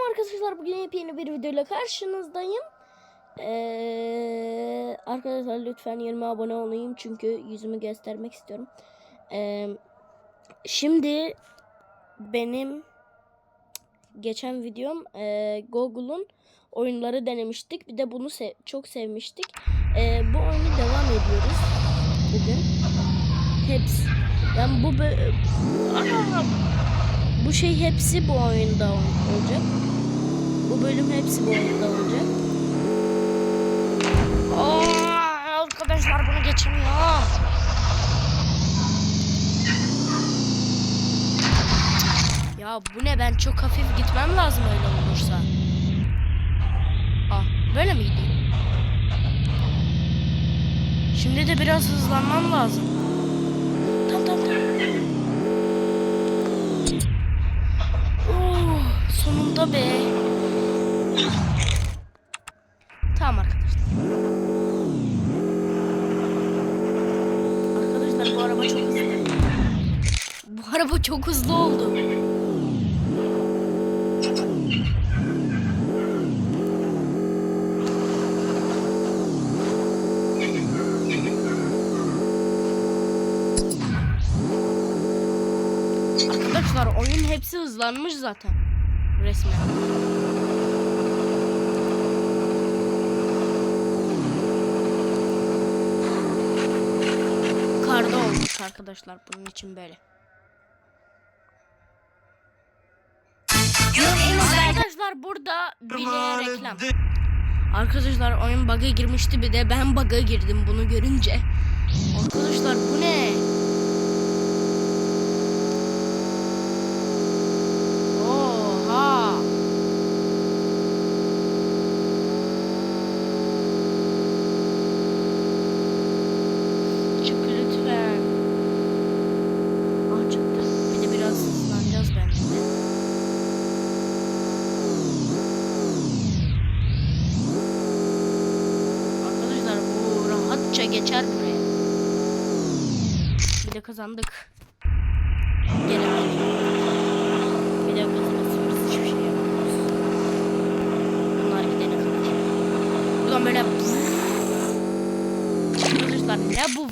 Selam arkadaşlar. Bugün yepyeni bir videoyla karşınızdayım. Ee, arkadaşlar lütfen 20 abone olayım çünkü yüzümü göstermek istiyorum. Ee, şimdi benim geçen videom e, Google'un oyunları denemiştik. Bir de bunu se- çok sevmiştik. Ee, bu oyunu devam ediyoruz bugün. Hepsi. Yani bu Aa! Bu şey hepsi bu oyunda ol- olacak. Bu bölüm hepsi bu oyunda olacak. Aa, arkadaşlar bunu geçemiyor. Ya bu ne ben çok hafif gitmem lazım öyle olursa. Ah böyle miydi? Şimdi de biraz hızlanmam lazım. Be. Tamam arkadaşlar. Arkadaşlar bu araba çok hızlı. Bu araba çok hızlı oldu. Arkadaşlar oyun hepsi hızlanmış zaten. Resmen. Karda olmuş arkadaşlar bunun için böyle. Arkadaşlar burada bile reklam. Arkadaşlar oyun bug'a girmişti bir de ben bug'a girdim bunu görünce. Arkadaşlar bu ne? Geçer buraya. Bir de kazandık. Gene. Bir de kazanırsın biz hiçbir şey yapamıyoruz. Bunlar gidene kadar. Buradan böyle Arkadaşlar ne bu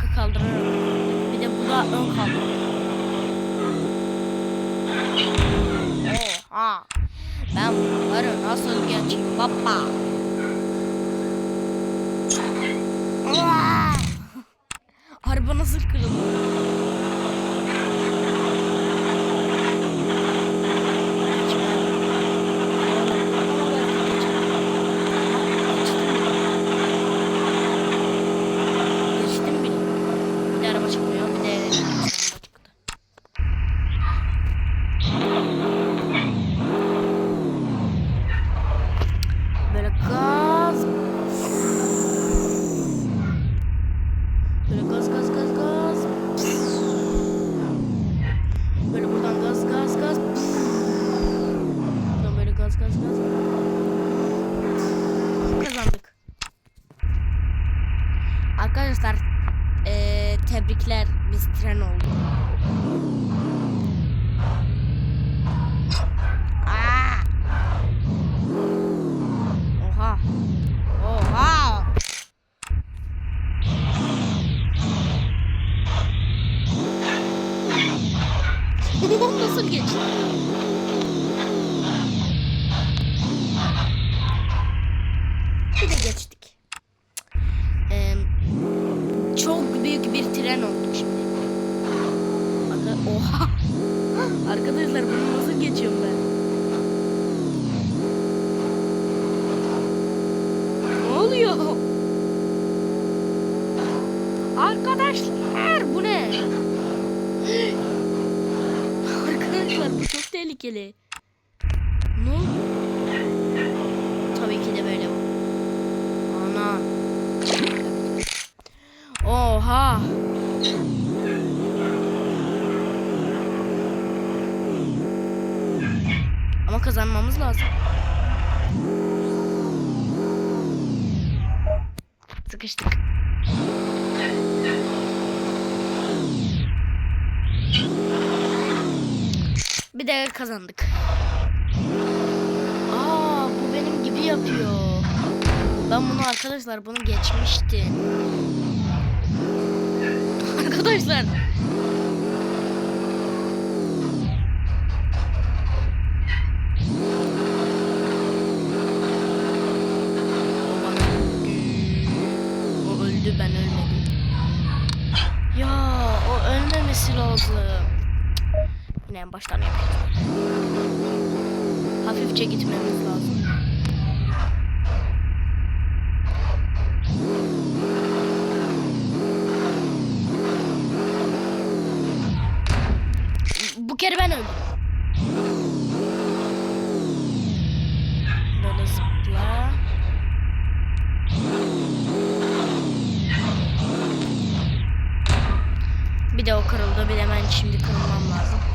Arka kaldırarak. Bir de bu da ön kaldırıyor. Oha. Ben bunları nasıl geçeyim baba? Araba nasıl kırıldı? Geçtim bile. Bir de araba çıkmıyor, bir de araba çıktı. Böyle gaz. Böyle gaz gaz gaz gaz. Böyle buradan gaz gaz gaz. Buradan böyle gaz gaz gaz. Kazandık. Arkadaşlar eee, tebrikler biz tren olduk. Aa! Oha. Oha. Nasıl geçti? Tehlikeli. Ne? Tabii ki de böyle. Ana. Oha. Ama kazanmamız lazım. Sıkıştık. De kazandık. Aa bu benim gibi yapıyor. Ben bunu arkadaşlar bunu geçmiştim. arkadaşlar. O öldü. Ben ölmedim. Ya o ölmemesi lazım. Yine en baştan yapıyoruz. Hafifçe gitmemiz lazım. Bu kere ben öldüm. Bir de o kırıldı. Bir de ben şimdi kırılmam lazım.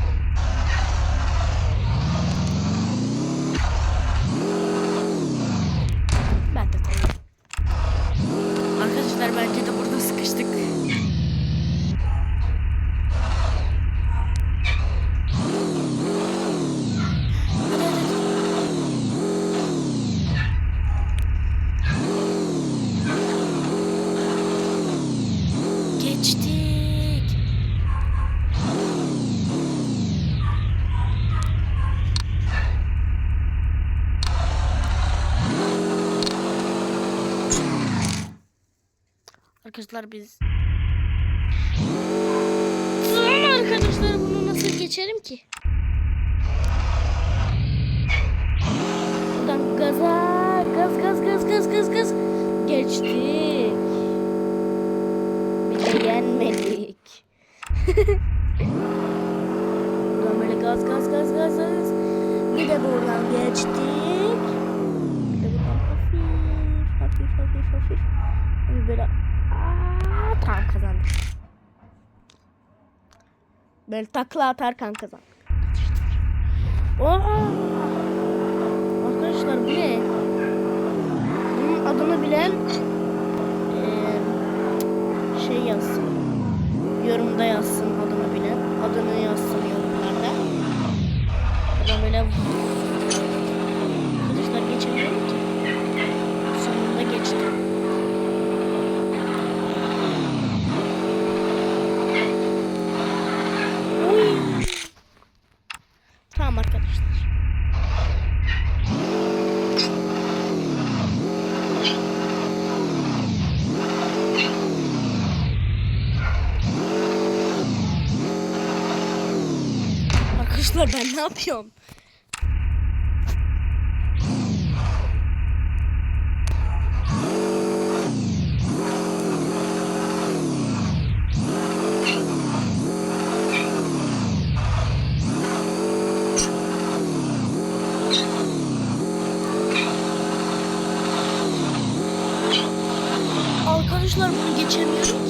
Arkadaşlar biz Lan arkadaşlar bunu nasıl geçerim ki? Buradan gaza gaz gaz gaz gaz gaz gaz geçtik. Bir de yenmedik. buradan böyle gaz gaz gaz gaz gaz. Bir de buradan geçtik. Bir de buradan hafif hafif hafif hafif. Bir böyle tamam. Böyle takla atarken kazandık. Oha! Arkadaşlar bu ne? Bunun adını bilen eee, şey yazsın. Yorumda yazsın adını bilen. Adını yazsın yorumlarda. Buradan böyle Arkadaşlar geçemiyorum. Arkadaşlar ben ne yapıyorum? Arkadaşlar bunu geçemiyorum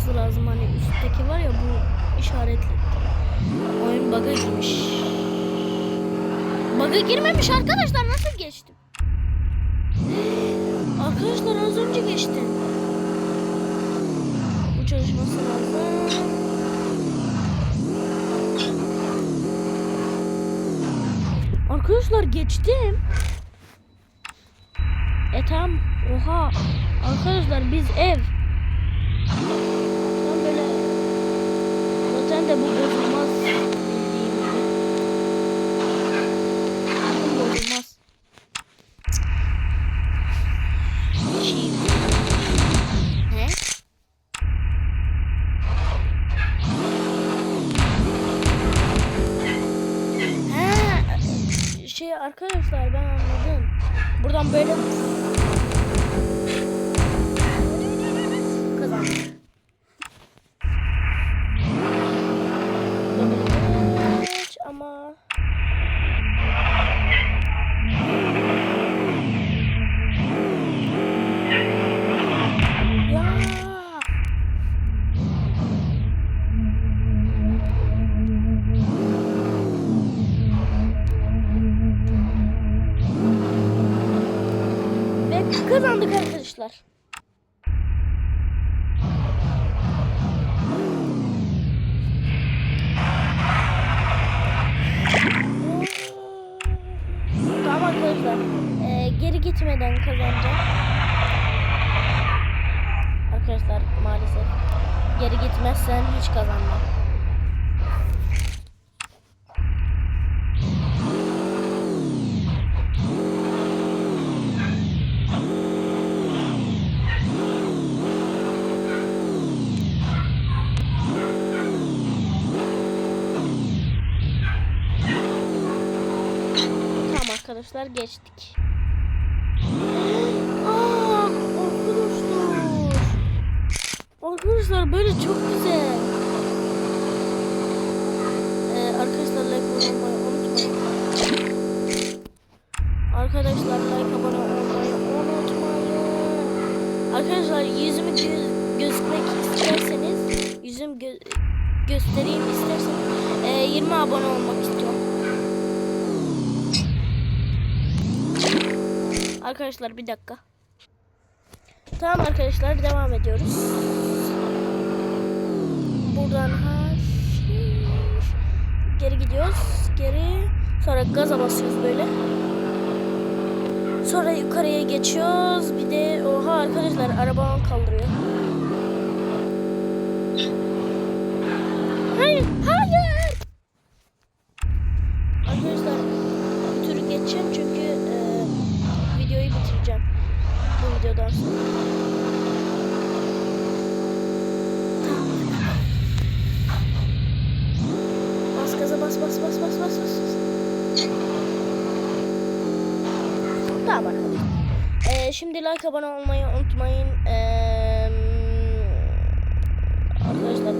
çalışması lazım. Hani üstteki var ya bu işaretli. Oyun bug'a girmiş. Bug'a girmemiş arkadaşlar. Nasıl geçtim? Arkadaşlar az önce geçtim. Bu çalışması lazım. Arkadaşlar geçtim. E tamam. Oha. Arkadaşlar biz ev de bu bozulmaz. Bozulmaz. Ne? Ha, şey arkadaşlar ben anladım. Buradan böyle kazandım. Arkadaşlar. Ee, geri gitmeden kazanacağım. Arkadaşlar maalesef geri gitmezsen hiç kazanmam. Arkadaşlar geçtik. Arkadaşlar. Böyle çok güzel. Ee, arkadaşlar like abone olmayı unutmayın. Arkadaşlar like abone olmayı unutmayın. Arkadaşlar yüzümü gö- gözükmek isterseniz yüzüm gö- göstereyim isterseniz ee, 20 abone olmak istiyorum. Arkadaşlar bir dakika. Tamam arkadaşlar devam ediyoruz. Buradan hafif geri gidiyoruz. Geri sonra gaza basıyoruz böyle. Sonra yukarıya geçiyoruz. Bir de oha arkadaşlar arabamı kaldırıyor. Hayır, hayır. Şimdi like abone olmayı unutmayın. Ee, arkadaşlar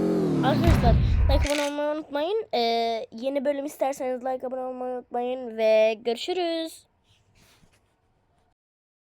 arkadaşlar like abone olmayı unutmayın. Ee, yeni bölüm isterseniz like abone olmayı unutmayın ve görüşürüz.